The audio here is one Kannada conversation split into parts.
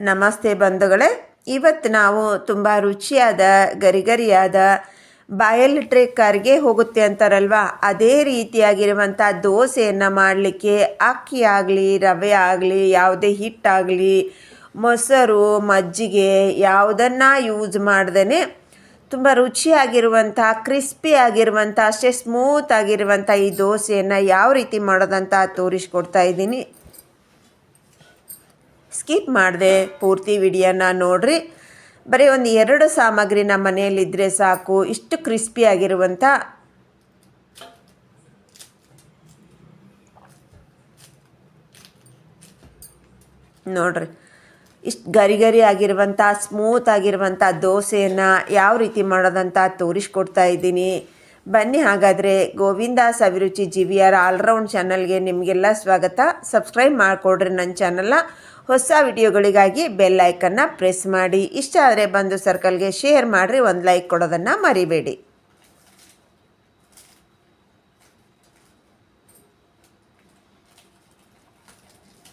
ನಮಸ್ತೆ ಬಂಧುಗಳೇ. ಇವತ್ತು ನಾವು ತುಂಬ ರುಚಿಯಾದ, ಗರಿಗರಿಯಾದ ಬಾಯಲ್ಲಿಟ್ರೆ ಕರಿಗೆ ಹೋಗುತ್ತೆ ಅಂತಾರಲ್ವ? ಅದೇ ರೀತಿಯಾಗಿರುವಂಥ ದೋಸೆಯನ್ನು ಮಾಡಲಿಕ್ಕೆ ಅಕ್ಕಿ ಆಗಲಿ, ರವೆ ಆಗಲಿ, ಯಾವುದೇ ಹಿಟ್ಟಾಗಲಿ ಮೊಸರು, ಮಜ್ಜಿಗೆ ಯಾವುದನ್ನು ಯೂಸ್ ಮಾಡ್ದೇ ತುಂಬ ರುಚಿಯಾಗಿರುವಂಥ ಕ್ರಿಸ್ಪಿ ಆಗಿರುವಂಥ ಅಷ್ಟೇ ಸ್ಮೂತ್ ಆಗಿರುವಂಥ ಈ ದೋಸೆಯನ್ನು ಯಾವ ರೀತಿ ಮಾಡೋದಂತ ತೋರಿಸ್ಕೊಡ್ತಾ ಇದ್ದೀನಿ. ಸ್ಕಿಪ್ ಮಾಡಿದೆ ಪೂರ್ತಿ ವಿಡಿಯೋನ ನೋಡ್ರಿ. ಬರೀ ಒಂದು ಎರಡು ಸಾಮಗ್ರಿ ನಮ್ಮ ಮನೆಯಲ್ಲಿದ್ದರೆ ಸಾಕು. ಇಷ್ಟು ಕ್ರಿಸ್ಪಿ ಆಗಿರುವಂಥ ನೋಡ್ರಿ. ಇಷ್ಟು ಗರಿ ಗರಿ ಆಗಿರುವಂಥ ಸ್ಮೂತ್ ಆಗಿರುವಂಥ ದೋಸೆಯನ್ನು ಯಾವ ರೀತಿ ಮಾಡೋದಂತ ತೋರಿಸ್ಕೊಡ್ತಾ ಇದ್ದೀನಿ. ಬನ್ನಿ ಹಾಗಾದರೆ ಗೋವಿಂದ ಸವಿರುಚಿ ಆರ್ ಆಲ್ರೌಂಡ್ ಚಾನಲ್ಗೆ ನಿಮಗೆಲ್ಲ ಸ್ವಾಗತ. ಸಬ್ಸ್ಕ್ರೈಬ್ ಮಾಡಿಕೊಡ್ರಿ ನನ್ನ ಚಾನಲ್ನ ಹೊಸ ವಿಡಿಯೋಗಳಿಗಾಗಿ ಬೆಲ್ ಐಕನ್ನ ಪ್ರೆಸ್ ಮಾಡಿ. ಇಷ್ಟ ಆದರೆ ಬಂದು ಸರ್ಕಲ್ಗೆ ಶೇರ್ ಮಾಡಿರಿ, ಒಂದು ಲೈಕ್ ಕೊಡೋದನ್ನು ಮರಿಬೇಡಿ.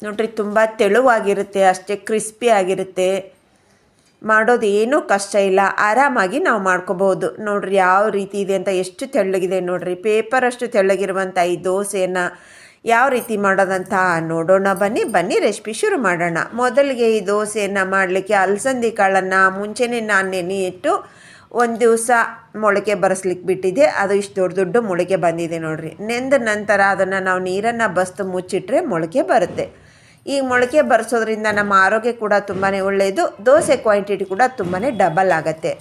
ನೋಡ್ರಿ, ತುಂಬ ತೆಳುವಾಗಿರುತ್ತೆ, ಅಷ್ಟೇ ಕ್ರಿಸ್ಪಿ ಆಗಿರುತ್ತೆ. ಮಾಡೋದು ಏನೂ ಕಷ್ಟ ಇಲ್ಲ, ಆರಾಮಾಗಿ ನಾವು ಮಾಡ್ಕೋಬೋದು. ನೋಡ್ರಿ, ಯಾವ ರೀತಿ ಇದೆ ಅಂತ ಎಷ್ಟು ತೆಳ್ಳಗಿದೆ ನೋಡ್ರಿ. ಪೇಪರ್ ಅಷ್ಟು ತೆಳ್ಳಗಿರುವಂಥ ಈ ದೋಸೆಯನ್ನು ಯಾವ ರೀತಿ ಮಾಡೋದಂತ ನೋಡೋಣ. ಬನ್ನಿ ಬನ್ನಿ, ರೆಸಿಪಿ ಶುರು ಮಾಡೋಣ. ಮೊದಲಿಗೆ ಈ ದೋಸೆಯನ್ನು ಮಾಡಲಿಕ್ಕೆ ಅಲಸಂದಿ ಕಾಳನ್ನು ಮುಂಚೆನೇ ನಾನು ನೆನೆ ಇಟ್ಟು ಒಂದು ದಿವಸ ಮೊಳಕೆ ಬರೆಸ್ಲಿಕ್ಕೆ ಬಿಟ್ಟಿದ್ದೆ. ಅದು ಇಷ್ಟು ದೊಡ್ಡ ದೊಡ್ಡ ಮೊಳಕೆ ಬಂದಿದೆ ನೋಡಿರಿ. ನೆಂದ ನಂತರ ಅದನ್ನು ನಾವು ನೀರನ್ನು ಬಸ್ತು ಮುಚ್ಚಿಟ್ರೆ ಮೊಳಕೆ ಬರುತ್ತೆ. ಈ ಮೊಳಕೆ ಬರೆಸೋದ್ರಿಂದ ನಮ್ಮ ಆರೋಗ್ಯ ಕೂಡ ತುಂಬಾ ಒಳ್ಳೆಯದು ದೋಸೆ ಕ್ವಾಂಟಿಟಿ ಕೂಡ ತುಂಬಾ ಡಬಲ್ ಆಗುತ್ತೆ.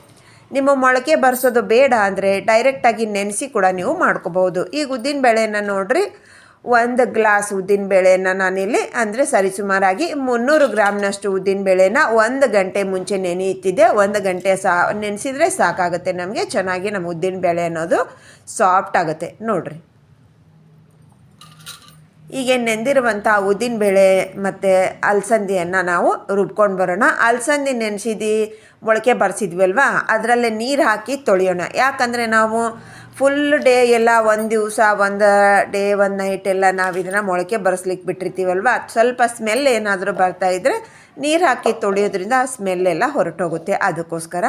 ನಿಮ್ಮ ಮೊಳಕೆ ಬರೆಸೋದು ಬೇಡ ಅಂದರೆ ಡೈರೆಕ್ಟಾಗಿ ನೆನೆಸಿ ಕೂಡ ನೀವು ಮಾಡ್ಕೋಬೋದು ಈಗ ಉದ್ದಿನ ಬೇಳೆಯನ್ನು ನೋಡ್ರಿ. ಒಂದು ಗ್ಲಾಸ್ ಉದ್ದಿನ ಬೇಳೆನ ನಾನಿಲ್ಲಿ, ಅಂದರೆ ಸರಿಸುಮಾರಾಗಿ ಮುನ್ನೂರು ಗ್ರಾಮ್ನಷ್ಟು ಉದ್ದಿನ ಬೇಳೆನ ಒಂದು ಗಂಟೆ ಮುಂಚೆ ನೆನೆಯುತ್ತಿದ್ದೆ. ಒಂದು ಗಂಟೆ ಸಾ, ನೆನೆಸಿದ್ರೆ ಸಾಕಾಗುತ್ತೆ ನಮಗೆ. ಚೆನ್ನಾಗಿ ನಮ್ಮ ಉದ್ದಿನ ಬೇಳೆ ಅನ್ನೋದು ಸಾಫ್ಟ್ ಆಗುತ್ತೆ. ನೋಡಿರಿ. ಈಗ ನೆಂದಿರುವಂಥ ಉದ್ದಿನ ಬೇಳೆ ಮತ್ತು ಅಲಸಂದಿಯನ್ನು ನಾವು ರುಬ್ಕೊಂಡು ಬರೋಣ. ಅಲಸಂದಿ ನೆನೆಸಿದ್ದು ಮೊಳಕೆ ಬರ್ಸಿದ್ವಲ್ವಾ? ಅದರಲ್ಲೇ ನೀರು ಹಾಕಿ ತೊಳೆಯೋಣ. ಯಾಕಂದರೆ ನಾವು ಫುಲ್ ಡೇ ಎಲ್ಲ ಒಂದು ದಿವಸ, ಒಂದು ಡೇ ಒಂದು ನೈಟ್ ಎಲ್ಲ ನಾವು ಇದನ್ನು ಮೊಳಕೆ ಬರೆಸ್ಲಿಕ್ಕೆ ಬಿಟ್ಟಿರ್ತೀವಲ್ವ? ಸ್ವಲ್ಪ ಸ್ಮೆಲ್ ಏನಾದರೂ ಬರ್ತಾ ಇದ್ದರೆ ನೀರು ಹಾಕಿ ತೊಳೆಯೋದ್ರಿಂದ ಆ ಸ್ಮೆಲ್ಲೆಲ್ಲ ಹೊರಟೋಗುತ್ತೆ. ಅದಕ್ಕೋಸ್ಕರ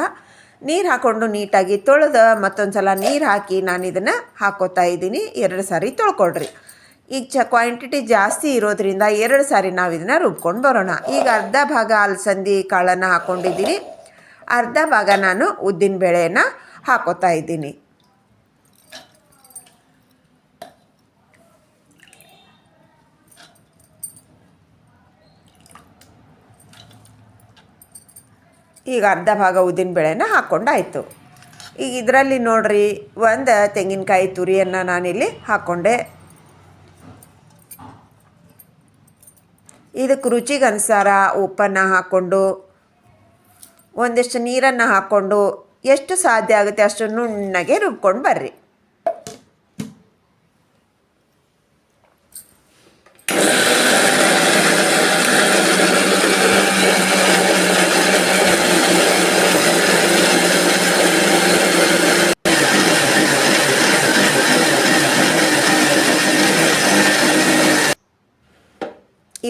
ನೀರು ಹಾಕ್ಕೊಂಡು ನೀಟಾಗಿ ತೊಳೆದು ಮತ್ತೊಂದು ಸಲ ನೀರು ಹಾಕಿ ನಾನು ಇದನ್ನು ಹಾಕೋತಾ ಇದ್ದೀನಿ. ಎರಡು ಸಾರಿ ತೊಳ್ಕೊಳ್ರಿ. ಈಗ ಚ ಕ್ವಾಂಟಿಟಿ ಜಾಸ್ತಿ ಇರೋದ್ರಿಂದ ಎರಡು ಸಾರಿ ನಾವು ಇದನ್ನು ರುಬ್ಕೊಂಡು ಬರೋಣ. ಈಗ ಅರ್ಧ ಭಾಗ ಅಲಸಂದಿ ಕಾಳನ್ನು ಹಾಕ್ಕೊಂಡಿದ್ದೀನಿ ಅರ್ಧ ಭಾಗ ನಾನು ಉದ್ದಿನ ಬೇಳೆಯನ್ನು ಹಾಕೋತಾ ಇದ್ದೀನಿ. ಈಗ ಅರ್ಧ ಭಾಗ ಉದ್ದಿನ ಬೇಳೆನ ಹಾಕ್ಕೊಂಡಾಯಿತು ಈಗ ಇದರಲ್ಲಿ ನೋಡ್ರಿ, ಒಂದು ತೆಂಗಿನಕಾಯಿ ತುರಿಯನ್ನು ನಾನಿಲ್ಲಿ ಹಾಕ್ಕೊಂಡೆ ಇದಕ್ಕೆ ರುಚಿಗೆ ಅನುಸಾರ ಉಪ್ಪನ್ನು ಹಾಕ್ಕೊಂಡು, ಒಂದಿಷ್ಟು ನೀರನ್ನು ಹಾಕ್ಕೊಂಡು, ಎಷ್ಟು ಸಾಧ್ಯ ಆಗುತ್ತೆ ಅಷ್ಟು ನುಣ್ಣಗೆ ರುಬ್ಕೊಂಡು ಬರ್ರಿ.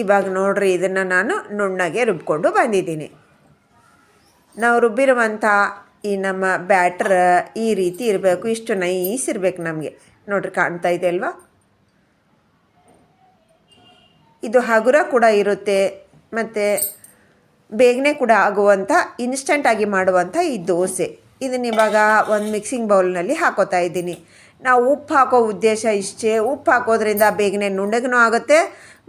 ಇವಾಗ ನೋಡ್ರಿ ಇದನ್ನು ನಾನು ನುಣ್ಣಗೆ ರುಬ್ಕೊಂಡು ಬಂದಿದ್ದೀನಿ. ನಾವು ರುಬ್ಬಿರುವಂಥ ಈ ನಮ್ಮ ಬ್ಯಾಟ್ರ್ ಈ ರೀತಿ ಇರಬೇಕು, ಇಷ್ಟು ನೈಸ್ ಇರಬೇಕು ನಮಗೆ. ನೋಡ್ರಿ ಕಾಣ್ತಾ ಇದೆ ಅಲ್ವಾ? ಇದು ಹಗುರ ಕೂಡ ಇರುತ್ತೆ, ಮತ್ತು ಬೇಗನೆ ಕೂಡ ಆಗುವಂಥ ಇನ್ಸ್ಟಂಟಾಗಿ ಮಾಡುವಂಥ ಈ ದೋಸೆ. ಇದನ್ನ ಇವಾಗ ಒಂದು ಮಿಕ್ಸಿಂಗ್ ಬೌಲ್ನಲ್ಲಿ ಹಾಕೋತಾ ಇದ್ದೀನಿ. ನಾವು ಉಪ್ಪು ಹಾಕೋ ಉದ್ದೇಶ ಇಷ್ಟೇ. ಉಪ್ಪು ಹಾಕೋದ್ರಿಂದ ಬೇಗನೆ ನುಣ್ಣಗೂ ಆಗುತ್ತೆ.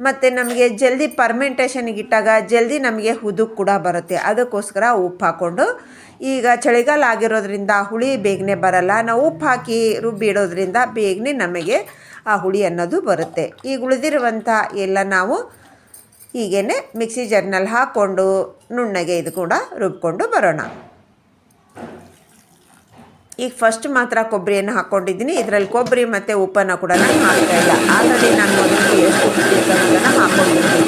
ಮತ್ತು ನಮಗೆ ಜಲ್ದಿ ಪರ್ಮೆಂಟೇಷನ್ಗೆ ಇಟ್ಟಾಗ ಜಲ್ದಿ ನಮಗೆ ಹುದು ಕೂಡ ಬರುತ್ತೆ. ಅದಕ್ಕೋಸ್ಕರ ಉಪ್ಪು ಹಾಕ್ಕೊಂಡು. ಈಗ ಚಳಿಗಾಲ ಆಗಿರೋದ್ರಿಂದ ಹುಳಿ ಬೇಗನೆ ಬರಲ್ಲ. ನಾವು ಉಪ್ಪು ಹಾಕಿ ರುಬ್ಬಿಡೋದ್ರಿಂದ ಬೇಗನೆ ನಮಗೆ ಆ ಹುಳಿ ಅನ್ನೋದು ಬರುತ್ತೆ. ಈಗ ಉಳಿದಿರುವಂಥ ಎಲ್ಲ ನಾವು ಹೀಗೇ ಮಿಕ್ಸಿ ಜರ್ನಲ್ಲಿ ಹಾಕ್ಕೊಂಡು ನುಣ್ಣಗೆ ಇದು ಕೂಡ ರುಬ್ಕೊಂಡು ಬರೋಣ. ಈಗ ಫಸ್ಟ್ ಮಾತ್ರ ಕೊಬ್ಬರಿಯನ್ನು ಹಾಕ್ಕೊಂಡಿದ್ದೀನಿ ಇದರಲ್ಲಿ ಕೊಬ್ಬರಿ ಮತ್ತು ಉಪ್ಪನ್ನು ಕೂಡ ನಾನು ಹಾಕ್ತಾ ಇಲ್ಲ. ಆಲ್ರೆಡಿ ನಾನು ಮೊದಲು ಎಷ್ಟು ಹಾಕ್ಕೊಂಡಿದ್ದೀನಿ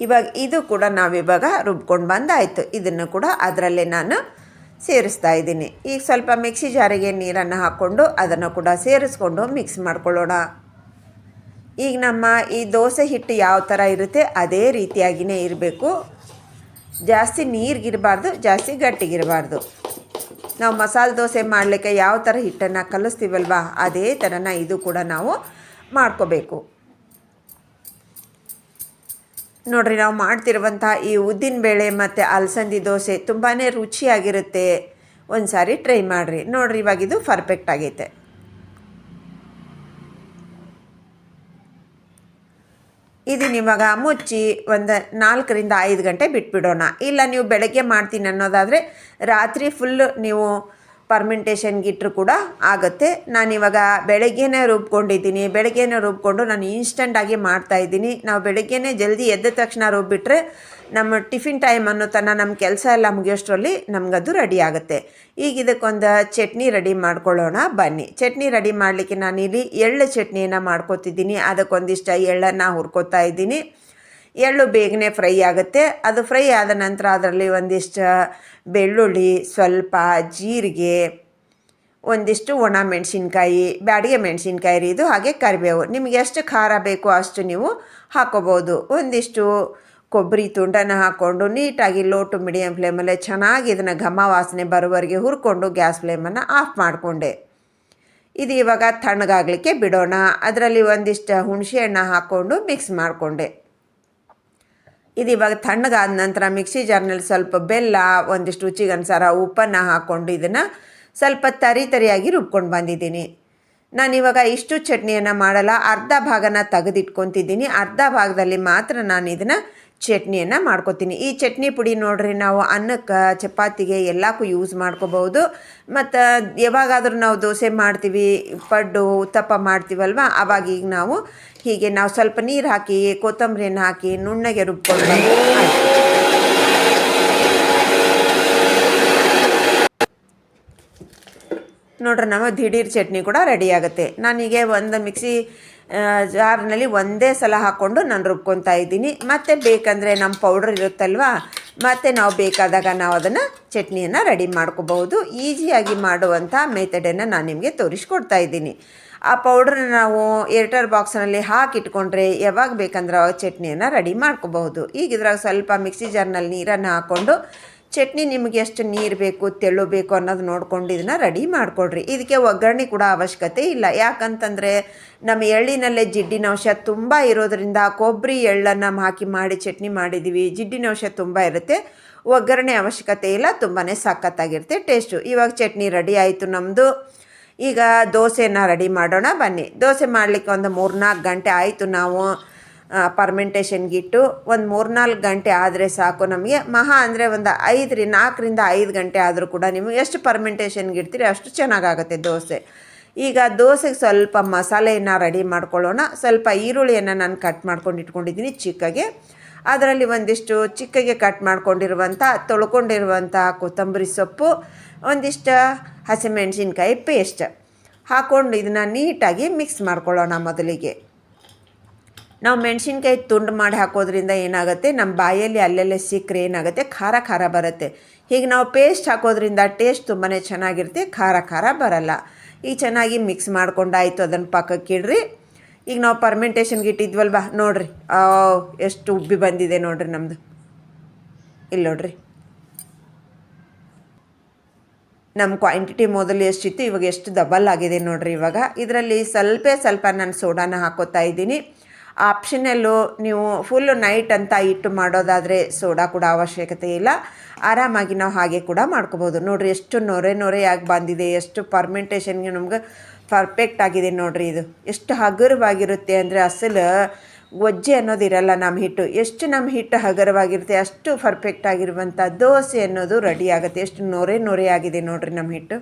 ಇವಾಗ ಇದು ಕೂಡ ನಾವಿವಾಗ ರುಬ್ಕೊಂಡು ಬಂದಾಯಿತು. ಇದನ್ನು ಕೂಡ ಅದರಲ್ಲೇ ನಾನು ಸೇರಿಸ್ತಾ ಇದ್ದೀನಿ. ಈಗ ಸ್ವಲ್ಪ ಮಿಕ್ಸಿ ಜಾರಿಗೆ ನೀರನ್ನು ಹಾಕ್ಕೊಂಡು ಅದನ್ನು ಕೂಡ ಸೇರಿಸ್ಕೊಂಡು ಮಿಕ್ಸ್ ಮಾಡ್ಕೊಳ್ಳೋಣ. ಈಗ ನಮ್ಮ ಈ ದೋಸೆ ಹಿಟ್ಟು ಯಾವ ಥರ ಇರುತ್ತೆ ಅದೇ ರೀತಿಯಾಗಿಯೇ ಇರಬೇಕು. ಜಾಸ್ತಿ ನೀರಿಗಿರಬಾರ್ದು, ಜಾಸ್ತಿ ಗಟ್ಟಿಗಿರಬಾರ್ದು. ನಾವು ಮಸಾಲೆ ದೋಸೆ ಮಾಡಲಿಕ್ಕೆ ಯಾವ ಥರ ಹಿಟ್ಟನ್ನು ಕಲಿಸ್ತೀವಲ್ವಾ, ಅದೇ ಥರನ ಇದು ಕೂಡ ನಾವು ಮಾಡ್ಕೋಬೇಕು. ನೋಡಿರಿ, ನಾವು ಮಾಡ್ತಿರುವಂಥ ಈ ಉದ್ದಿನ ಬೇಳೆ ಮತ್ತು ಅಲಸಂದಿ ದೋಸೆ ತುಂಬಾ ರುಚಿಯಾಗಿರುತ್ತೆ. ಒಂದು ಸಾರಿ ಟ್ರೈ ಮಾಡಿರಿ. ನೋಡಿರಿ ಇವಾಗಿದು ಪರ್ಫೆಕ್ಟ್ ಆಗೈತೆ. ಇದನ್ನ ಇವಾಗ ಮುಚ್ಚಿ ಒಂದು ನಾಲ್ಕರಿಂದ ಐದು ಗಂಟೆ ಬಿಟ್ಬಿಡೋಣ. ಇಲ್ಲ ನೀವು ಬೆಳಗ್ಗೆ ಮಾಡ್ತೀನಿ ಅನ್ನೋದಾದರೆ ರಾತ್ರಿ ಫುಲ್ಲು ನೀವು ಪರ್ಮೆಂಟೇಷನ್ಗೆ ಇಟ್ಟರು ಕೂಡ ಆಗುತ್ತೆ. ನಾನಿವಾಗ ಬೆಳಗ್ಗೆನೇ ರುಬ್ಕೊಂಡಿದ್ದೀನಿ. ಬೆಳಗ್ಗೆನೇ ರುಬ್ಕೊಂಡು ನಾನು ಇನ್ಸ್ಟಂಟಾಗಿ ಮಾಡ್ತಾಯಿದ್ದೀನಿ ನಾವು ಬೆಳಗ್ಗೆನೇ ಜಲ್ದಿ ಎದ್ದ ತಕ್ಷಣ ರುಬ್ಬಿಟ್ರೆ ನಮ್ಮ ಟಿಫಿನ್ ಟೈಮ್ ಅನ್ನೋ ತನಕ ನಮ್ಮ ಕೆಲಸ ಎಲ್ಲ ಮುಗಿಯೋಷ್ಟರಲ್ಲಿ ನಮಗದು ರೆಡಿ ಆಗುತ್ತೆ. ಈಗ ಇದಕ್ಕೊಂದು ಚಟ್ನಿ ರೆಡಿ ಮಾಡ್ಕೊಳ್ಳೋಣ. ಬನ್ನಿ. ಚಟ್ನಿ ರೆಡಿ ಮಾಡಲಿಕ್ಕೆ ನಾನಿಲ್ಲಿ ಎಳ್ಳು ಚಟ್ನಿಯನ್ನು ಮಾಡ್ಕೊತಿದ್ದೀನಿ. ಅದಕ್ಕೊಂದಿಷ್ಟ ಎಳ್ಳನ್ನು ಹುರ್ಕೋತಾ ಇದ್ದೀನಿ. ಎಳ್ಳು ಬೇಗನೆ ಫ್ರೈ ಆಗುತ್ತೆ. ಅದು ಫ್ರೈ ಆದ ನಂತರ ಅದರಲ್ಲಿ ಒಂದಿಷ್ಟು ಬೆಳ್ಳುಳ್ಳಿ, ಸ್ವಲ್ಪ ಜೀರಿಗೆ, ಒಂದಿಷ್ಟು ಒಣ ಮೆಣಸಿನ್ಕಾಯಿ, ಬ್ಯಾಡಿಗೆ ಮೆಣಸಿನ್ಕಾಯಿ ರೀ ಇದು, ಹಾಗೆ ಕರಿಬೇವು. ನಿಮಗೆ ಎಷ್ಟು ಖಾರ ಬೇಕೋ ಅಷ್ಟು ನೀವು ಹಾಕೋಬೋದು. ಒಂದಿಷ್ಟು ಕೊಬ್ಬರಿ ತುಂಡನ್ನು ಹಾಕ್ಕೊಂಡು ನೀಟಾಗಿ ಲೋ ಟು ಮೀಡಿಯಮ್ ಫ್ಲೇಮಲ್ಲೇ ಚೆನ್ನಾಗಿ ಇದನ್ನು ಘಮ ವಾಸನೆ ಬರೋವರೆಗೆ ಹುರ್ಕೊಂಡು ಗ್ಯಾಸ್ ಫ್ಲೇಮನ್ನು ಆಫ್ ಮಾಡಿಕೊಂಡೆ. ಇದು ಇವಾಗ ತಣ್ಣಗಾಗಲಿಕ್ಕೆ ಬಿಡೋಣ. ಅದರಲ್ಲಿ ಒಂದಿಷ್ಟು ಹುಣಸೆ ಹಣ್ಣು ಹಾಕ್ಕೊಂಡು ಮಿಕ್ಸ್ ಮಾಡಿಕೊಂಡೆ. ಇದು ಇವಾಗ ತಣ್ಣಗಾದ ನಂತರ ಮಿಕ್ಸಿ ಜಾರ್ನಲ್ಲಿ ಸ್ವಲ್ಪ ಬೆಲ್ಲ, ಒಂದಿಷ್ಟು ರುಚಿಗೆ ಅನುಸಾರ ಉಪ್ಪನ್ನು ಹಾಕ್ಕೊಂಡು ಇದನ್ನು ಸ್ವಲ್ಪ ತರಿ ತರಿಯಾಗಿ ರುಬ್ಕೊಂಡು ಬಂದಿದ್ದೀನಿ. ನಾನು ಇವಾಗ ಇಷ್ಟು ಚಟ್ನಿಯನ್ನು ಮಾಡಲ್ಲ, ಅರ್ಧ ಭಾಗನ ತೆಗೆದಿಟ್ಕೊತಿದ್ದೀನಿ. ಅರ್ಧ ಭಾಗದಲ್ಲಿ ಮಾತ್ರ ನಾನು ಇದನ್ನು ಚಟ್ನಿಯನ್ನು ಮಾಡ್ಕೊತೀನಿ. ಈ ಚಟ್ನಿ ಪುಡಿ ನೋಡ್ರಿ ನಾವು ಅನ್ನಕ್ಕೆ, ಚಪಾತಿಗೆ ಎಲ್ಲಕ್ಕೂ ಯೂಸ್ ಮಾಡ್ಕೋಬಹುದು. ಮತ್ತು ಯಾವಾಗಾದರೂ ನಾವು ದೋಸೆ ಮಾಡ್ತೀವಿ, ಪಡ್ಡು, ಉತ್ತಪ್ಪ ಮಾಡ್ತೀವಲ್ವ, ಅವಾಗ ಈಗ ನಾವು ಹೀಗೆ ನಾವು ಸ್ವಲ್ಪ ನೀರು ಹಾಕಿ, ಕೊತ್ತಂಬರಿಯನ್ನು ಹಾಕಿ, ನುಣ್ಣಗೆ ರುಬ್ಕೊಂಡು ನೋಡ್ರಿ ನಾವು ದಿಢೀರ್ ಚಟ್ನಿ ಕೂಡ ರೆಡಿ ಆಗುತ್ತೆ. ನಾನೀಗ ಒಂದು ಮಿಕ್ಸಿ ಜಾರ್ನಲ್ಲಿ ಒಂದೇ ಸಲ ಹಾಕ್ಕೊಂಡು ನಾನು ರುಬ್ಕೊತಾ ಇದ್ದೀನಿ. ಮತ್ತು ಬೇಕಂದರೆ ನಮ್ಮ ಪೌಡ್ರ್ ಇರುತ್ತಲ್ವ? ಮತ್ತು ನಾವು ಬೇಕಾದಾಗ ನಾವು ಅದನ್ನು ಚಟ್ನಿಯನ್ನು ರೆಡಿ ಮಾಡ್ಕೋಬಹುದು. ಈಸಿಯಾಗಿ ಮಾಡುವಂಥ ಮೆಥಡನ್ನು ನಾನು ನಿಮಗೆ ತೋರಿಸ್ಕೊಡ್ತಾ ಇದ್ದೀನಿ. ಆ ಪೌಡ್ರನ್ನ ನಾವು ಏರ್ಟರ್ ಬಾಕ್ಸ್ನಲ್ಲಿ ಹಾಕಿಟ್ಕೊಂಡ್ರೆ ಯಾವಾಗ ಬೇಕಂದ್ರೆ ಚಟ್ನಿಯನ್ನು ರೆಡಿ ಮಾಡ್ಕೋಬಹುದು. ಈಗ ಇದ್ರಾಗ ಸ್ವಲ್ಪ ಮಿಕ್ಸಿ ಜಾರ್ನಲ್ಲಿ ನೀರನ್ನು ಹಾಕ್ಕೊಂಡು ಚಟ್ನಿ ನಿಮಗೆ ಎಷ್ಟು ನೀರು ಬೇಕು ತೆಳ್ಳು ಬೇಕು ಅನ್ನೋದು ನೋಡ್ಕೊಂಡು ಇದನ್ನ ರೆಡಿ ಮಾಡಿಕೊಡ್ರಿ. ಇದಕ್ಕೆ ಒಗ್ಗರಣೆ ಕೂಡ ಅವಶ್ಯಕತೆ ಇಲ್ಲ. ಯಾಕಂತಂದರೆ ನಮ್ಮ ಎಳ್ಳಿನಲ್ಲೇ ಜಿಡ್ಡಿನ ಅಂಶ ತುಂಬ ಇರೋದರಿಂದ ಕೊಬ್ಬರಿ ಎಳ್ಳನ್ನು ಹಾಕಿ ಮಾಡಿ ಚಟ್ನಿ ಮಾಡಿದ್ದೀವಿ ಜಿಡ್ಡಿನಂಶ ತುಂಬ ಇರುತ್ತೆ. ಒಗ್ಗರಣೆ ಅವಶ್ಯಕತೆ ಇಲ್ಲ. ತುಂಬಾ ಸಖತ್ತಾಗಿರುತ್ತೆ ಟೇಸ್ಟು ಇವಾಗ ಚಟ್ನಿ ರೆಡಿ ಆಯಿತು ನಮ್ಮದು ಈಗ ದೋಸೆನ ರೆಡಿ ಮಾಡೋಣ ಬನ್ನಿ. ದೋಸೆ ಮಾಡಲಿಕ್ಕೆ ಒಂದು ಮೂರ್ನಾಲ್ಕು ಗಂಟೆ ಆಯಿತು ನಾವು. ಪರ್ಮೆಂಟೇಷನ್ಗಿಟ್ಟು ಒಂದು ಮೂರ್ನಾಲ್ಕು ಗಂಟೆ ಆದರೆ ಸಾಕು ನಮಗೆ. ಮಹಾ ಅಂದರೆ ಒಂದು ಐದರಿ, ನಾಲ್ಕರಿಂದ ಐದು ಗಂಟೆ ಆದರೂ ಕೂಡ ನಿಮಗೆ ಎಷ್ಟು ಪರ್ಮೆಂಟೇಷನ್ಗೆ ಇಡ್ತೀರಿ ಅಷ್ಟು ಚೆನ್ನಾಗಾಗುತ್ತೆ ದೋಸೆ. ಈಗ ದೋಸೆಗೆ ಸ್ವಲ್ಪ ಮಸಾಲೆಯನ್ನು ರೆಡಿ ಮಾಡ್ಕೊಳ್ಳೋಣ. ಸ್ವಲ್ಪ ಈರುಳ್ಳಿಯನ್ನು ನಾನು ಕಟ್ ಮಾಡ್ಕೊಂಡು ಇಟ್ಕೊಂಡಿದ್ದೀನಿ ಚಿಕ್ಕಗೆ. ಅದರಲ್ಲಿ ಒಂದಿಷ್ಟು ಚಿಕ್ಕಗೆ ಕಟ್ ಮಾಡ್ಕೊಂಡಿರುವಂಥ ತೊಳ್ಕೊಂಡಿರುವಂಥ ಕೊತ್ತಂಬರಿ ಸೊಪ್ಪು, ಒಂದಿಷ್ಟು ಹಸಿಮೆಣಸಿನ್ಕಾಯಿ ಪೇಸ್ಟ್ ಹಾಕ್ಕೊಂಡು ಇದನ್ನು ನೀಟಾಗಿ ಮಿಕ್ಸ್ ಮಾಡ್ಕೊಳ್ಳೋಣ ಮೊದಲಿಗೆ. ನಾವು ಮೆಣಸಿನ್ಕಾಯಿ ತುಂಡು ಮಾಡಿ ಹಾಕೋದ್ರಿಂದ ಏನಾಗುತ್ತೆ? ನಮ್ಮ ಬಾಯಲ್ಲಿ ಅಲ್ಲೆಲ್ಲೇ ಸಿಕ್ಕರೆ ಏನಾಗುತ್ತೆ? ಖಾರ ಖಾರ ಬರುತ್ತೆ. ಹೀಗೆ ನಾವು ಪೇಸ್ಟ್ ಹಾಕೋದ್ರಿಂದ ಟೇಸ್ಟ್ ತುಂಬಾ ಚೆನ್ನಾಗಿರುತ್ತೆ. ಖಾರ ಖಾರ ಬರಲ್ಲ. ಈಗ ಚೆನ್ನಾಗಿ ಮಿಕ್ಸ್ ಮಾಡ್ಕೊಂಡಾಯಿತು ಅದನ್ನು ಪಕ್ಕಕ್ಕೆ ಇಡ್ರಿ. ಈಗ ನಾವು ಪರ್ಮೆಂಟೇಷನ್ಗೆ ಇಟ್ಟಿದ್ವಲ್ವ? ನೋಡಿರಿ. ಎಷ್ಟು ಉಬ್ಬಿ ಬಂದಿದೆ ನೋಡಿರಿ ನಮ್ಮದು ಇಲ್ಲಿ ನೋಡ್ರಿ. ನಮ್ಮ ಕ್ವಾಂಟಿಟಿ ಮೊದಲು ಎಷ್ಟಿತ್ತು? ಇವಾಗ ಎಷ್ಟು ಡಬಲ್ ಆಗಿದೆ ನೋಡಿರಿ ಇವಾಗ. ಇದರಲ್ಲಿ ಸ್ವಲ್ಪ ಸ್ವಲ್ಪ ನಾನು ಸೋಡಾನ ಹಾಕೋತಾ ಇದ್ದೀನಿ. ಆಪ್ಷನಲ್ಲು ನೀವು ಫುಲ್ಲು ನೈಟ್ ಅಂತ ಇಟ್ಟು ಮಾಡೋದಾದರೆ ಸೋಡಾ ಕೂಡ ಅವಶ್ಯಕತೆ ಇಲ್ಲ. ಆರಾಮಾಗಿ ನಾವು ಹಾಗೆ ಕೂಡ ಮಾಡ್ಕೋಬೋದು. ನೋಡಿರಿ ಎಷ್ಟು ನೊರೆ ನೊರೆಯಾಗಿ ಬಂದಿದೆ, ಎಷ್ಟು ಪರ್ಮೆಂಟೇಷನ್ಗೆ ನಮ್ಗೆ ಪರ್ಫೆಕ್ಟ್ ಆಗಿದೆ ನೋಡಿರಿ ಇದು. ಎಷ್ಟು ಹಗುರವಾಗಿರುತ್ತೆ ಅಂದರೆ ಅಸಲು ಗೊಜ್ಜೆ ಅನ್ನೋದಿರಲ್ಲ ನಮ್ಮ ಹಿಟ್ಟು. ಎಷ್ಟು ನಮ್ಮ ಹಿಟ್ಟು ಹಗುರವಾಗಿರುತ್ತೆ, ಅಷ್ಟು ಪರ್ಫೆಕ್ಟ್ ಆಗಿರುವಂಥ ದೋಸೆ ಅನ್ನೋದು ರೆಡಿ ಆಗುತ್ತೆ. ಎಷ್ಟು ನೊರೆ ನೊರೆ ಆಗಿದೆ ನೋಡಿರಿ ನಮ್ಮ ಹಿಟ್ಟು.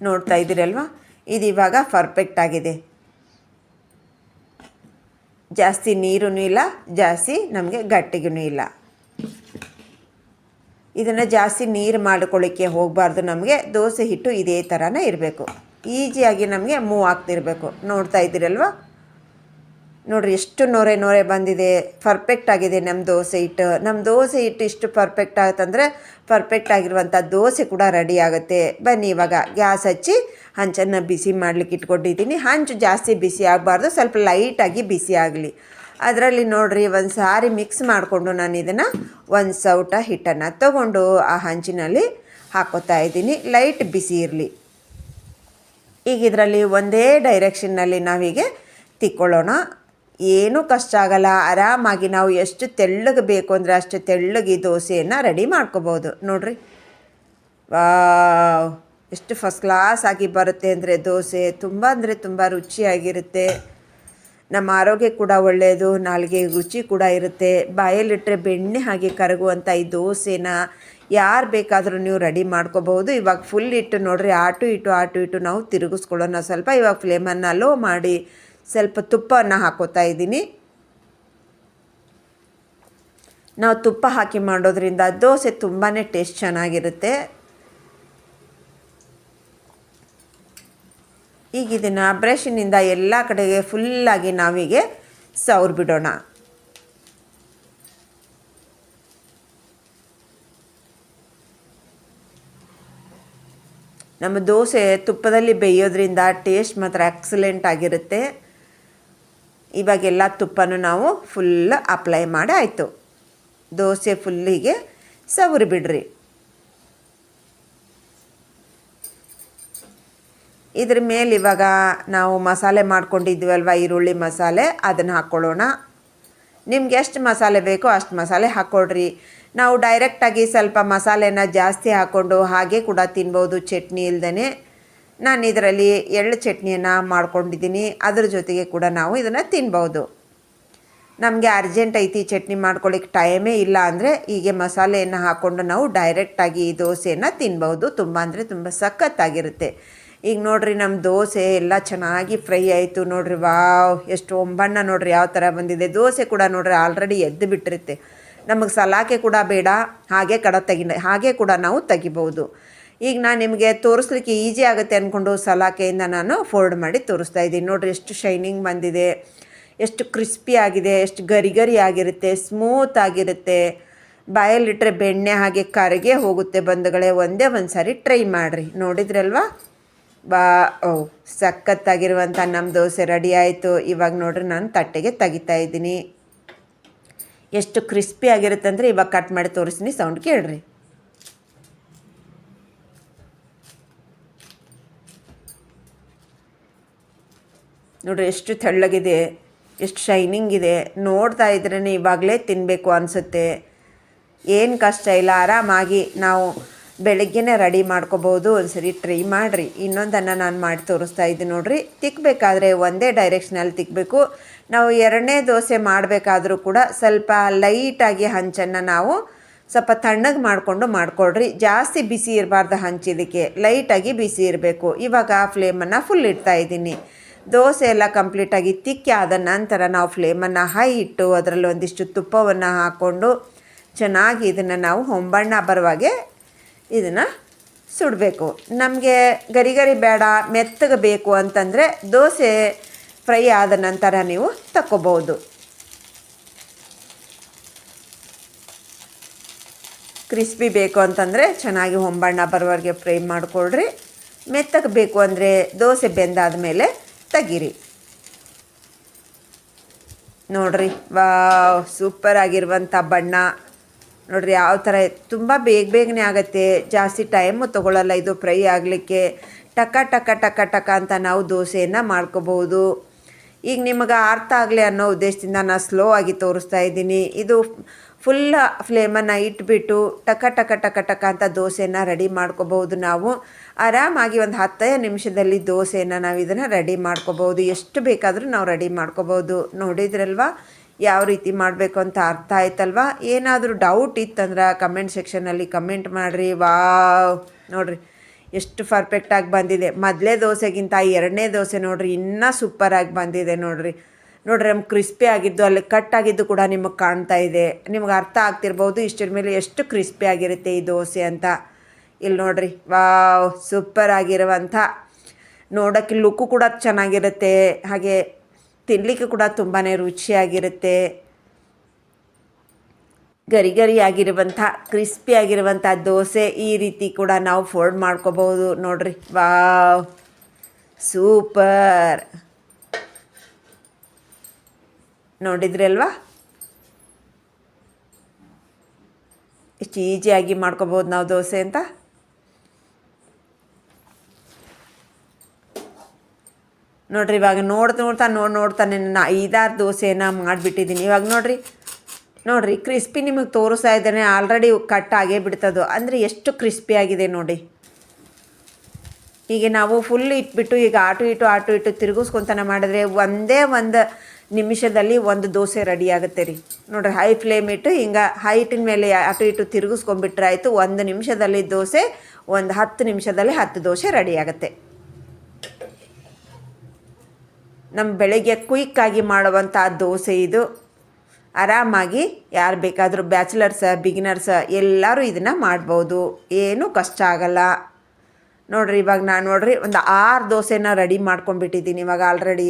ನೋಡ್ತಾ ಇದ್ದೀರಲ್ವಾ? ಇದು ಇವಾಗ ಪರ್ಫೆಕ್ಟ್ ಆಗಿದೆ. ಜಾಸ್ತಿ ನೀರೂ ಇಲ್ಲ, ಜಾಸ್ತಿ ನಮಗೆ ಗಟ್ಟಿಗೂ ಇಲ್ಲ. ಇದನ್ನು ಜಾಸ್ತಿ ನೀರು ಮಾಡ್ಕೊಳ್ಳಿಕ್ಕೆ ಹೋಗಬಾರ್ದು ನಮಗೆ, ದೋಸೆ ಹಿಟ್ಟು ಇದೇ ಥರನೇ ಇರಬೇಕು. ಈಜಿಯಾಗಿ ನಮಗೆ ಮೂವ್ ಆಗ್ತಿರಬೇಕು. ನೋಡ್ತಾ ಇದ್ದೀರಲ್ವ? ನೋಡಿರಿ, ಎಷ್ಟು ನೊರೆ ನೊರೆ ಬಂದಿದೆ ಪರ್ಫೆಕ್ಟ್ ಆಗಿದೆ ನಮ್ಮ ದೋಸೆ ಹಿಟ್ಟು ನಮ್ಮ ದೋಸೆ ಹಿಟ್ಟು ಇಷ್ಟು ಪರ್ಫೆಕ್ಟ್ ಆಗುತ್ತಂದರೆ ಪರ್ಫೆಕ್ಟ್ ಆಗಿರುವಂಥ ದೋಸೆ ಕೂಡ ರೆಡಿ ಆಗುತ್ತೆ. ಬನ್ನಿ ಇವಾಗ ಗ್ಯಾಸ್ ಹಚ್ಚಿ ಹಂಚನ್ನು ಬಿಸಿ ಮಾಡ್ಲಿಕ್ಕೆ ಇಟ್ಕೊಂಡಿದ್ದೀನಿ. ಹಂಚು ಜಾಸ್ತಿ ಬಿಸಿ ಆಗಬಾರ್ದು, ಸ್ವಲ್ಪ ಲೈಟಾಗಿ ಬಿಸಿ ಆಗಲಿ. ಅದರಲ್ಲಿ ನೋಡಿರಿ ಒಂದು ಸಾರಿ ಮಿಕ್ಸ್ ಮಾಡಿಕೊಂಡು ನಾನು ಇದನ್ನು ಒಂದು ಸೌಟ ಹಿಟ್ಟನ್ನು ತಗೊಂಡು ಆ ಹಂಚಿನಲ್ಲಿ ಹಾಕೋತಾ ಇದ್ದೀನಿ. ಲೈಟ್ ಬಿಸಿ ಇರಲಿ. ಈಗ ಇದರಲ್ಲಿ ಒಂದೇ ಡೈರೆಕ್ಷನ್ನಲ್ಲಿ ನಾವೀಗೆ ತಿಕ್ಕೊಳ್ಳೋಣ. ಏನೂ ಕಷ್ಟ ಆಗಲ್ಲ. ಆರಾಮಾಗಿ ನಾವು ಎಷ್ಟು ತೆಳ್ಳಗೆ ಬೇಕು ಅಂದರೆ ಅಷ್ಟು ತೆಳ್ಳಗೆ ದೋಸೆಯನ್ನು ರೆಡಿ ಮಾಡ್ಕೋಬೋದು. ನೋಡಿರಿ. ಎಷ್ಟು ಫಸ್ಟ್ ಕ್ಲಾಸ್ ಆಗಿ ಬರುತ್ತೆ ಅಂದರೆ ದೋಸೆ. ತುಂಬ ಅಂದರೆ ತುಂಬ ರುಚಿಯಾಗಿರುತ್ತೆ. ನಮ್ಮ ಆರೋಗ್ಯ ಕೂಡ ಒಳ್ಳೆಯದು ನಾಲ್ಗೆ ರುಚಿ ಕೂಡ ಇರುತ್ತೆ. ಬಾಯಲ್ಲಿಟ್ಟರೆ ಬೆಣ್ಣೆ ಹಾಗೆ ಕರಗುವಂಥ ಈ ದೋಸೆನ ಯಾರು ಬೇಕಾದರೂ ನೀವು ರೆಡಿ ಮಾಡ್ಕೋಬಹುದು ಇವಾಗ ಫುಲ್ ಇಟ್ಟು ನೋಡಿರಿ, ಆಟು ಇಟ್ಟು ಆಟು ಇಟ್ಟು ನಾವು ತಿರುಗಿಸ್ಕೊಳ್ಳೋಣ. ಸ್ವಲ್ಪ ಇವಾಗ ಫ್ಲೇಮನ್ನು ಲೋ ಮಾಡಿ ಸ್ವಲ್ಪ ತುಪ್ಪವನ್ನು ಹಾಕೋತಾ ಇದ್ದೀನಿ. ನಾವು ತುಪ್ಪ ಹಾಕಿ ಮಾಡೋದ್ರಿಂದ ದೋಸೆ ತುಂಬಾ ಟೇಸ್ಟ್ ಚೆನ್ನಾಗಿರುತ್ತೆ. ಈಗ ಇದನ್ನು ಬ್ರಷಿನಿಂದ ಎಲ್ಲ ಕಡೆಗೆ ಫುಲ್ಲಾಗಿ ನಾವೀಗೆ ಸವ್ರು ಬಿಡೋಣ. ನಮ್ಮ ದೋಸೆ ತುಪ್ಪದಲ್ಲಿ ಬೇಯೋದ್ರಿಂದ ಟೇಸ್ಟ್ ಮಾತ್ರ ಎಕ್ಸಲೆಂಟ್ ಆಗಿರುತ್ತೆ. ಇವಾಗೆಲ್ಲ ತುಪ್ಪನೂ ನಾವು ಫುಲ್ ಅಪ್ಲೈ ಮಾಡಿ ಆಯಿತು. ದೋಸೆ ಫುಲ್ಲಿಗೆ ಸವರಿ ಬಿಡ್ರಿ. ಇದ್ರ ಮೇಲೆ ಇವಾಗ ನಾವು ಮಸಾಲೆ ಮಾಡ್ಕೊಂಡಿದ್ವಲ್ವ ಈರುಳ್ಳಿ ಮಸಾಲೆ, ಅದನ್ನು ಹಾಕ್ಕೊಳ್ಳೋಣ ನಿಮ್ಗೆ ಎಷ್ಟು ಮಸಾಲೆ ಬೇಕೋ ಅಷ್ಟು ಮಸಾಲೆ ಹಾಕ್ಕೊಳ್ರಿ ನಾವು ಡೈರೆಕ್ಟಾಗಿ ಸ್ವಲ್ಪ ಮಸಾಲೆನ ಜಾಸ್ತಿ ಹಾಕ್ಕೊಂಡು ಹಾಗೆ ಕೂಡ ತಿನ್ಬೋದು, ಚಟ್ನಿ ಇಲ್ದೇ ನಾನು ಇದರಲ್ಲಿ ಎಳ್ಳು ಚಟ್ನಿಯನ್ನು ಮಾಡ್ಕೊಂಡಿದ್ದೀನಿ. ಅದ್ರ ಜೊತೆಗೆ ಕೂಡ ನಾವು ಇದನ್ನು ತಿನ್ಬೋದು ನಮಗೆ ಅರ್ಜೆಂಟ್ ಐತಿ ಚಟ್ನಿ ಮಾಡ್ಕೊಳ್ಳಿಕ್ಕೆ ಟೈಮೇ ಇಲ್ಲ ಅಂದರೆ ಹೀಗೆ ಮಸಾಲೆಯನ್ನು ಹಾಕ್ಕೊಂಡು ನಾವು ಡೈರೆಕ್ಟಾಗಿ ಈ ದೋಸೆಯನ್ನು ತಿನ್ಬೋದು ತುಂಬ ಅಂದರೆ ತುಂಬ ಸಖತ್ತಾಗಿರುತ್ತೆ ಈಗ ನೋಡ್ರಿ ನಮ್ಮ ದೋಸೆ ಎಲ್ಲ ಚೆನ್ನಾಗಿ ಫ್ರೈ ಆಯಿತು. ನೋಡ್ರಿ ವಾವ್, ಎಷ್ಟು ಒಂಬಣ್ಣ ನೋಡ್ರಿ ಯಾವ ಥರ ಬಂದಿದೆ. ದೋಸೆ ಕೂಡ ನೋಡ್ರಿ ಆಲ್ರೆಡಿ ಎದ್ದು ಬಿಟ್ಟಿರುತ್ತೆ. ನಮಗೆ ಸಲಾಕೆ ಕೂಡ ಬೇಡ. ಹಾಗೆ ಕಡ ತೆಗಿ ಹಾಗೆ ಕೂಡ ನಾವು ತೆಗಿಬೋದು ಈಗ ನಾನು ನಿಮಗೆ ತೋರಿಸ್ಲಿಕ್ಕೆ ಈಸಿ ಆಗುತ್ತೆ ಅಂದ್ಕೊಂಡು ಸಲಾಕೆಯಿಂದ ನಾನು ಫೋಲ್ಡ್ ಮಾಡಿ ತೋರಿಸ್ತಾ ಇದ್ದೀನಿ. ನೋಡಿರಿ ಎಷ್ಟು ಶೈನಿಂಗ್ ಬಂದಿದೆ, ಎಷ್ಟು ಕ್ರಿಸ್ಪಿ ಆಗಿದೆ, ಎಷ್ಟು ಗರಿ ಗರಿ ಆಗಿರುತ್ತೆ ಸ್ಮೂತ್ ಆಗಿರುತ್ತೆ. ಬಾಯಲ್ಲಿಟ್ಟರೆ ಬೆಣ್ಣೆ ಹಾಗೆ ಕರಗೆ ಹೋಗುತ್ತೆ ಬಂಧುಗಳೇ, ಒಂದೇ ಒಂದು ಸಾರಿ ಟ್ರೈ ಮಾಡಿರಿ. ನೋಡಿದ್ರಲ್ವಾ? ಬಾ, ಓ ಸಖತ್ತಾಗಿರುವಂಥ ನಮ್ಮ ದೋಸೆ ರೆಡಿ ಆಯಿತು. ಇವಾಗ ನೋಡ್ರಿ ನಾನು ತಟ್ಟೆಗೆ ತೆಗಿತಾ ಇದ್ದೀನಿ. ಎಷ್ಟು ಕ್ರಿಸ್ಪಿ ಆಗಿರುತ್ತೆ ಅಂದರೆ ಇವಾಗ ಕಟ್ ಮಾಡಿ ತೋರಿಸ್ತೀನಿ ಸೌಂಡ್ ಕೇಳ್ರಿ. ನೋಡ್ರಿ ಎಷ್ಟು ತೆಳ್ಳಗಿದೆ, ಎಷ್ಟು ಶೈನಿಂಗ್ ಇದೆ. ನೋಡ್ತಾ ಇದ್ರೇ ಇವಾಗಲೇ ತಿನ್ನಬೇಕು ಅನಿಸುತ್ತೆ. ಏನು ಕಷ್ಟ ಇಲ್ಲ, ಆರಾಮಾಗಿ ನಾವು ಬೆಳಗ್ಗೆನೇ ರೆಡಿ ಮಾಡ್ಕೋಬೋದು. ಒಂದ್ಸರಿ ಟ್ರೈ ಮಾಡಿರಿ. ಇನ್ನೊಂದನ್ನು ನಾನು ಮಾಡಿ ತೋರಿಸ್ತಾ ಇದ್ದೀನಿ ನೋಡಿರಿ. ತಿಕ್ಕಬೇಕಾದ್ರೆ ಒಂದೇ ಡೈರೆಕ್ಷನಲ್ಲಿ ತಿಕ್ಕಬೇಕು ನಾವು ಎರಡನೇ ದೋಸೆ ಮಾಡಬೇಕಾದ್ರೂ ಕೂಡ ಸ್ವಲ್ಪ ಲೈಟಾಗಿ ಹಂಚನ್ನು ನಾವು ಸ್ವಲ್ಪ ತಣ್ಣಗೆ ಮಾಡಿಕೊಂಡು ಮಾಡಿಕೊಡ್ರಿ ಜಾಸ್ತಿ ಬಿಸಿ ಇರಬಾರ್ದು ಹಂಚಿದಕ್ಕೆ. ಲೈಟಾಗಿ ಬಿಸಿ ಇರಬೇಕು. ಇವಾಗ ಫ್ಲೇಮನ್ನು ಫುಲ್ ಇಡ್ತಾ ಇದ್ದೀನಿ. ದೋಸೆ ಎಲ್ಲ ಕಂಪ್ಲೀಟಾಗಿ ತಿಕ್ಕಿ ಆದ ನಂತರ ನಾವು ಫ್ಲೇಮನ್ನು ಹೈ ಇಟ್ಟು ಅದರಲ್ಲಿ ಒಂದಿಷ್ಟು ತುಪ್ಪವನ್ನು ಹಾಕ್ಕೊಂಡು ಚೆನ್ನಾಗಿ ಇದನ್ನು ನಾವು ಹೊಂಬಣ್ಣ ಬರುವಾಗೆ ಇದನ್ನು ಸುಡಬೇಕು. ನಮಗೆ ಗರಿ ಗರಿ ಬೇಡ, ಮೆತ್ತಗೆ ಬೇಕು ಅಂತಂದರೆ ದೋಸೆ ಫ್ರೈ ಆದ ನಂತರ ನೀವು ತಕ್ಕೋಬೋದು ಕ್ರಿಸ್ಪಿ ಬೇಕು ಅಂತಂದರೆ ಚೆನ್ನಾಗಿ ಹೊಂಬಣ್ಣ ಬರೋವರೆಗೆ ಫ್ರೈ ಮಾಡಿಕೊಳ್ರಿ. ಮೆತ್ತಗೆ ಬೇಕು ಅಂದರೆ ದೋಸೆ ಬೆಂದಾದ ಮೇಲೆ ತೆಗೀರಿ ನೋಡ್ರಿ ವಾ ಸೂಪರ್ ಆಗಿರುವಂಥ ಬಣ್ಣ. ನೋಡ್ರಿ, ಯಾವ ಥರ ತುಂಬ ಬೇಗ ಬೇಗನೆ ಆಗುತ್ತೆ. ಜಾಸ್ತಿ ಟೈಮು ತೊಗೊಳ್ಳಲ್ಲ ಇದು ಫ್ರೈ ಆಗಲಿಕ್ಕೆ. ಟಕ ಟಕ ಟಕ ಟಕ ಅಂತ ನಾವು ದೋಸೆಯನ್ನು ಮಾಡ್ಕೋಬೋದು ಈಗ ನಿಮಗೆ ಅರ್ಥ ಆಗಲಿ ಅನ್ನೋ ಉದ್ದೇಶದಿಂದ ನಾನು ಸ್ಲೋ ಆಗಿ ತೋರಿಸ್ತಾ ಇದ್ದೀನಿ. ಇದು ಫುಲ್ ಫ್ಲೇಮನ್ನು ಇಟ್ಬಿಟ್ಟು ಟಕ ಟಕ ಟಕ ಟಕ ಅಂತ ದೋಸೆನ ರೆಡಿ ಮಾಡ್ಕೋಬೋದು ನಾವು. ಆರಾಮಾಗಿ ಒಂದು ಹತ್ತೈದು ನಿಮಿಷದಲ್ಲಿ ದೋಸೆನ ನಾವು ಇದನ್ನು ರೆಡಿ ಮಾಡ್ಕೋಬೋದು ಎಷ್ಟು ಬೇಕಾದರೂ ನಾವು ರೆಡಿ ಮಾಡ್ಕೋಬೋದು ನೋಡಿದ್ರಲ್ವಾ? ಯಾವ ರೀತಿ ಮಾಡಬೇಕು ಅಂತ ಅರ್ಥ ಆಯ್ತಲ್ವಾ? ಏನಾದರೂ ಡೌಟ್ ಇತ್ತಂದ್ರೆ ಕಮೆಂಟ್ ಸೆಕ್ಷನಲ್ಲಿ ಕಮೆಂಟ್ ಮಾಡಿರಿ. ವಾವ್! ನೋಡಿರಿ, ಎಷ್ಟು ಪರ್ಫೆಕ್ಟಾಗಿ ಬಂದಿದೆ. ಮೊದಲೇ ದೋಸೆಗಿಂತ ಎರಡನೇ ದೋಸೆ ನೋಡಿರಿ, ಇನ್ನೂ ಸೂಪರಾಗಿ ಬಂದಿದೆ ನೋಡಿರಿ. ನೋಡ್ರಿ ನಮ್ಮ ಕ್ರಿಸ್ಪಿ ಆಗಿದ್ದು, ಅಲ್ಲಿ ಕಟ್ ಆಗಿದ್ದು ಕೂಡ ನಿಮಗೆ ಕಾಣ್ತಾ ಇದೆ. ನಿಮ್ಗೆ ಅರ್ಥ ಆಗ್ತಿರ್ಬೋದು, ಇಷ್ಟರ ಮೇಲೆ ಎಷ್ಟು ಕ್ರಿಸ್ಪಿ ಆಗಿರುತ್ತೆ ಈ ದೋಸೆ ಅಂತ. ಇಲ್ಲಿ ನೋಡ್ರಿ, ವಾವ್ ಸೂಪರ್ ಆಗಿರುವಂಥ. ನೋಡೋಕ್ಕೆ ಲುಕ್ಕು ಕೂಡ ಚೆನ್ನಾಗಿರುತ್ತೆ, ಹಾಗೆ ತಿನ್ನಲಿಕ್ಕೆ ಕೂಡ ತುಂಬಾ ರುಚಿಯಾಗಿರುತ್ತೆ. ಗರಿ ಗರಿ ಆಗಿರುವಂಥ ಕ್ರಿಸ್ಪಿ ಆಗಿರುವಂಥ ದೋಸೆ ಈ ರೀತಿ ಕೂಡ ನಾವು ಫೋಲ್ಡ್ ಮಾಡ್ಕೋಬೋದು, ನೋಡ್ರಿ, ವಾವ್ ಸೂಪರ್ ನೋಡಿದ್ರಲ್ವಾ? ಇಷ್ಟು ಈಸಿಯಾಗಿ ಮಾಡ್ಕೋಬೋದು ನಾವು ದೋಸೆ ಅಂತ? ನೋಡ್ರಿ, ಇವಾಗ ನೋಡ್ತಾ ನೋಡ್ತಾ ನೋಡಿ ನೋಡ್ತಾನೆ ನಾನು ಐದಾರು ದೋಸೆನ ಮಾಡಿಬಿಟ್ಟಿದ್ದೀನಿ. ಇವಾಗ ನೋಡ್ರಿ ನೋಡ್ರಿ ಕ್ರಿಸ್ಪಿ ನಿಮಗೆ ತೋರಿಸ್ತಾ ಇದ್ದೇನೆ ಆಲ್ರೆಡಿ ಕಟ್ ಆಗೇ ಬಿಡ್ತದು? ಅಂದರೆ ಎಷ್ಟು ಕ್ರಿಸ್ಪಿ ಆಗಿದೆ ನೋಡಿ. ಹೀಗೆ ನಾವು ಫುಲ್ ಇಟ್ಬಿಟ್ಟು ಈಗ ಆಟು ಇಟ್ಟು ಆಟು ಇಟ್ಟು ತಿರುಗಿಸ್ಕೊಂತಾನೆ ಮಾಡಿದ್ರೆ ಒಂದೇ ಒಂದು ನಿಮಿಷದಲ್ಲಿ ಒಂದು ದೋಸೆ ರೆಡಿ ಆಗುತ್ತೆ ರೀ. ನೋಡ್ರಿ ಹೈ ಫ್ಲೇಮ್ ಇಟ್ಟು ಹಿಂಗೆ ಹೈಟಿನ ಮೇಲೆ ಅಟು ಇಟ್ಟು ತಿರುಗಿಸ್ಕೊಂಡ್ಬಿಟ್ರೆ ಆಯಿತು, ಒಂದು ನಿಮಿಷದಲ್ಲಿ ದೋಸೆ, ಒಂದು ಹತ್ತು ನಿಮಿಷದಲ್ಲಿ ಹತ್ತು ದೋಸೆ ರೆಡಿ ಆಗುತ್ತೆ. ನಮ್ಮ ಬೆಳಗ್ಗೆ ಕ್ವಿಕ್ಕಾಗಿ ಮಾಡುವಂಥ ದೋಸೆ ಇದು. ಆರಾಮಾಗಿ ಯಾರು ಬೇಕಾದರೂ ಬ್ಯಾಚುಲರ್ಸ ಬಿಗಿನರ್ಸ ಎಲ್ಲರೂ ಇದನ್ನು ಮಾಡ್ಬೋದು. ಏನೂ ಕಷ್ಟ ಆಗಲ್ಲ. ನೋಡ್ರಿ, ಇವಾಗ ನಾನು ನೋಡ್ರಿ, ಒಂದು ಆರು ದೋಸೆನ ರೆಡಿ ಮಾಡ್ಕೊಂಡ್ಬಿಟ್ಟಿದ್ದೀನಿ. ಇವಾಗ ಆಲ್ರೆಡಿ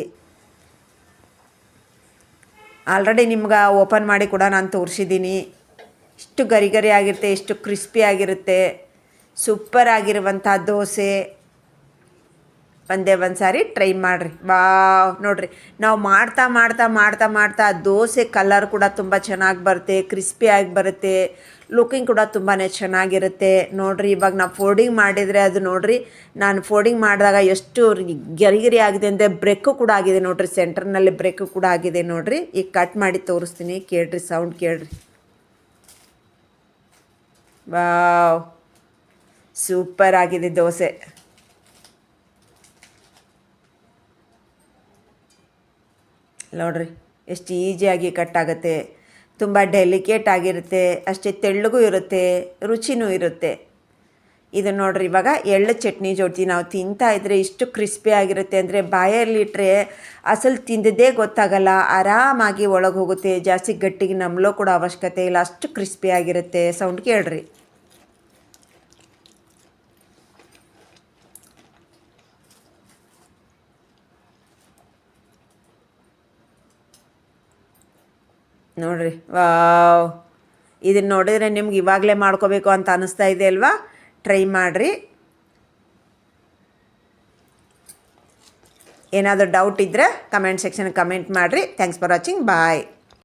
ಆಲ್ರೆಡಿ ನಿಮ್ಗೆ ಓಪನ್ ಮಾಡಿ ಕೂಡ ನಾನು ತೋರಿಸಿದ್ದೀನಿ. ಇಷ್ಟು ಗರಿ ಗರಿ ಆಗಿರುತ್ತೆ ಎಷ್ಟು ಕ್ರಿಸ್ಪಿ ಆಗಿರುತ್ತೆ. ಸೂಪರ್ ಆಗಿರುವಂಥ ದೋಸೆ. ಒಂದೇ ಒಂದು ಸಾರಿ ಟ್ರೈ ಮಾಡಿರಿ. ವಾ ನೋಡಿರಿ. ನಾವು ಮಾಡ್ತಾ ಮಾಡ್ತಾ ಮಾಡ್ತಾ ಮಾಡ್ತಾ ದೋಸೆ ಕಲರ್ ಕೂಡ ತುಂಬ ಚೆನ್ನಾಗಿ ಬರುತ್ತೆ ಕ್ರಿಸ್ಪಿಯಾಗಿ ಬರುತ್ತೆ ಲುಕಿಂಗ್ ಕೂಡ ತುಂಬಾ ಚೆನ್ನಾಗಿರುತ್ತೆ. ನೋಡಿರಿ, ಇವಾಗ ನಾವು ಫೋಲ್ಡಿಂಗ್ ಮಾಡಿದರೆ ಅದು ನೋಡಿರಿ, ನಾನು ಫೋಲ್ಡಿಂಗ್ ಮಾಡಿದಾಗ ಎಷ್ಟು ಗೆರಿ ಗೆರಿ ಆಗಿದೆ ಅಂದರೆ ಬ್ರೇಕು ಕೂಡ ಆಗಿದೆ ನೋಡಿರಿ ಸೆಂಟರ್ನಲ್ಲಿ ಬ್ರೇಕು ಕೂಡ ಆಗಿದೆ ನೋಡಿರಿ. ಈಗ ಕಟ್ ಮಾಡಿ ತೋರಿಸ್ತೀನಿ, ಕೇಳ್ರಿ ಸೌಂಡ್ ಕೇಳ್ರಿ. ವಾವ್ ಸೂಪರ್ ಆಗಿದೆ ದೋಸೆ. ನೋಡ್ರಿ, ಎಷ್ಟು ಈಸಿಯಾಗಿ ಕಟ್ ಆಗುತ್ತೆ. ತುಂಬ ಡೆಲಿಕೇಟ್ ಆಗಿರುತ್ತೆ, ಅಷ್ಟೇ ತೆಳ್ಳಗೂ ಇರುತ್ತೆ, ರುಚಿನೂ ಇರುತ್ತೆ. ಇದು ನೋಡ್ರಿ, ಇವಾಗ ಎಳ್ಳು ಚಟ್ನಿ ಜೊತೆ ನಾವು ತಿಂತಾ ಇದ್ರೆ ಇಷ್ಟು ಕ್ರಿಸ್ಪಿ ಆಗಿರುತ್ತೆ ಅಂದರೆ ಬಾಯಲ್ಲಿಟ್ಟರೆ ಅಸಲು ತಿಂದದೇ ಗೊತ್ತಾಗಲ್ಲ, ಆರಾಮಾಗಿ ಒಳಗೆ ಹೋಗುತ್ತೆ. ಜಾಸ್ತಿ ಗಟ್ಟಿಗೆ ನಮ್ಮಲೋ ಕೂಡ ಅವಶ್ಯಕತೆ ಇಲ್ಲ, ಅಷ್ಟು ಕ್ರಿಸ್ಪಿ ಆಗಿರುತ್ತೆ. ಸೌಂಡ್ ಕೇಳ್ರಿ. ನೋಡ್ರಿ. ವಾವ್. ಇದನ್ನು ನೋಡಿದರೆ ನಿಮ್ಗೆ ಇವಾಗಲೇ ಮಾಡ್ಕೋಬೇಕು ಅಂತ ಅನ್ನಿಸ್ತಾ ಇದೆ ಅಲ್ವಾ? ಟ್ರೈ ಮಾಡಿರಿ. ಏನಾದರೂ ಡೌಟ್ ಇದ್ದರೆ ಕಮೆಂಟ್ ಸೆಕ್ಷನ್ ಕಮೆಂಟ್ ಮಾಡಿರಿ. Thanks for watching bye